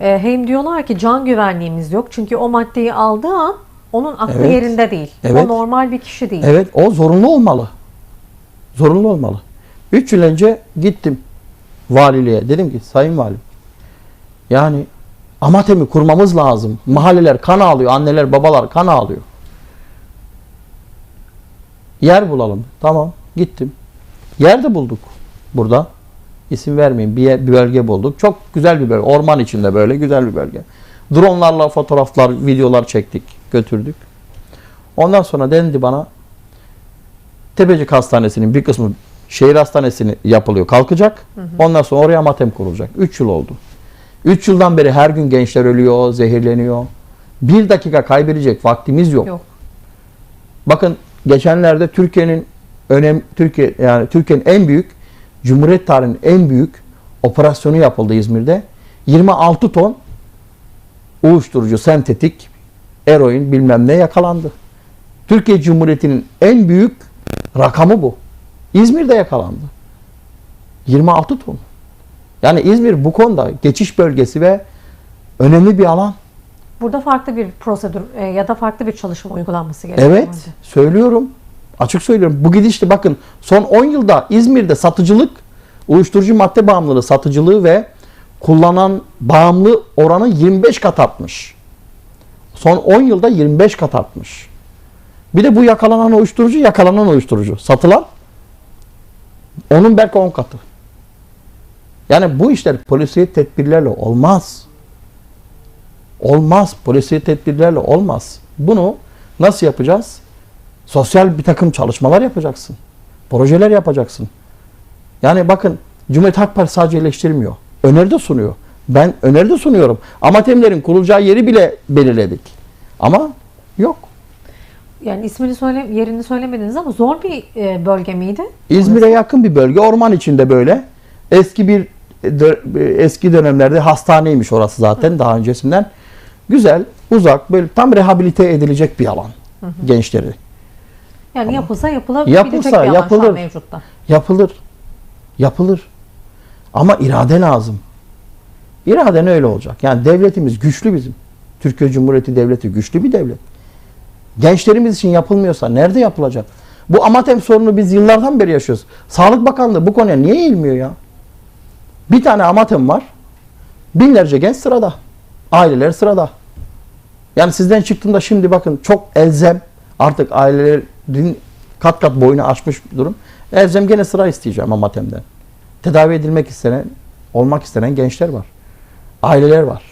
E, hem diyorlar ki can güvenliğimiz yok. Çünkü o maddeyi aldığı an onun aklı Evet. yerinde değil. Evet. O normal bir kişi değil. Evet o zorunlu olmalı. Zorunlu olmalı. 3 yıl önce gittim valiliğe. Dedim ki sayın valim yani amatemi kurmamız lazım. Mahalleler kan ağlıyor. Anneler babalar kan ağlıyor. Yer bulalım. Tamam gittim. Yer de bulduk burada. İsim vermeyeyim. Bir, yer- bir bölge bulduk. Çok güzel bir bölge. Orman içinde böyle güzel bir bölge. Dronlarla fotoğraflar, videolar çektik. Götürdük. Ondan sonra dendi bana Tepecik Hastanesi'nin bir kısmı şehir hastanesini yapılıyor, kalkacak. Ondan sonra oraya matem kurulacak. 3 yıl oldu. 3 yıldan beri her gün gençler ölüyor, zehirleniyor. Bir dakika kaybedecek vaktimiz yok. Yok. Bakın geçenlerde Türkiye'nin önem Türkiye yani Türkiye'nin en büyük Cumhuriyet tarihinin en büyük operasyonu yapıldı İzmir'de. 26 ton uyuşturucu, sentetik, eroin bilmem ne yakalandı. Türkiye Cumhuriyeti'nin en büyük rakamı bu. İzmir'de yakalandı. 26 ton. Yani İzmir bu konuda geçiş bölgesi ve önemli bir alan. Burada farklı bir prosedür e, ya da farklı bir çalışma uygulanması gerekiyor. Evet, bence. söylüyorum. Açık söylüyorum. Bu gidişte bakın son 10 yılda İzmir'de satıcılık, uyuşturucu madde bağımlılığı satıcılığı ve kullanan bağımlı oranı 25 kat artmış. Son 10 yılda 25 kat artmış. Bir de bu yakalanan uyuşturucu, yakalanan uyuşturucu. Satılan onun belki 10 katı. Yani bu işler polisiye tedbirlerle olmaz. Olmaz. Polisiye tedbirlerle olmaz. Bunu nasıl yapacağız? Sosyal bir takım çalışmalar yapacaksın. Projeler yapacaksın. Yani bakın Cumhuriyet Halk Partisi sadece eleştirmiyor. Öneri de sunuyor. Ben öneri de sunuyorum. Amatemlerin kurulacağı yeri bile belirledik. Ama yok. Yani ismini söyle, yerini söylemediniz ama zor bir e, bölge miydi? İzmir'e yakın bir bölge. Orman içinde böyle. Eski bir dö- eski dönemlerde hastaneymiş orası zaten daha öncesinden. Güzel, uzak, böyle tam rehabilite edilecek bir alan gençleri. Yani yapılsa yapılabilecek Yapılsa, bir yapılır. mevcutta. Yapılır. Yapılır. Ama irade lazım. İraden öyle olacak. Yani devletimiz güçlü bizim. Türkiye Cumhuriyeti Devleti güçlü bir devlet. Gençlerimiz için yapılmıyorsa nerede yapılacak? Bu amatem sorunu biz yıllardan beri yaşıyoruz. Sağlık Bakanlığı bu konuya niye eğilmiyor ya? Bir tane amatem var. Binlerce genç sırada. Aileler sırada. Yani sizden çıktığında şimdi bakın çok elzem artık ailelerin kat kat boyunu aşmış bir durum. Elzem gene sıra isteyeceğim amatemden. Tedavi edilmek istenen, olmak istenen gençler var. Aileler var.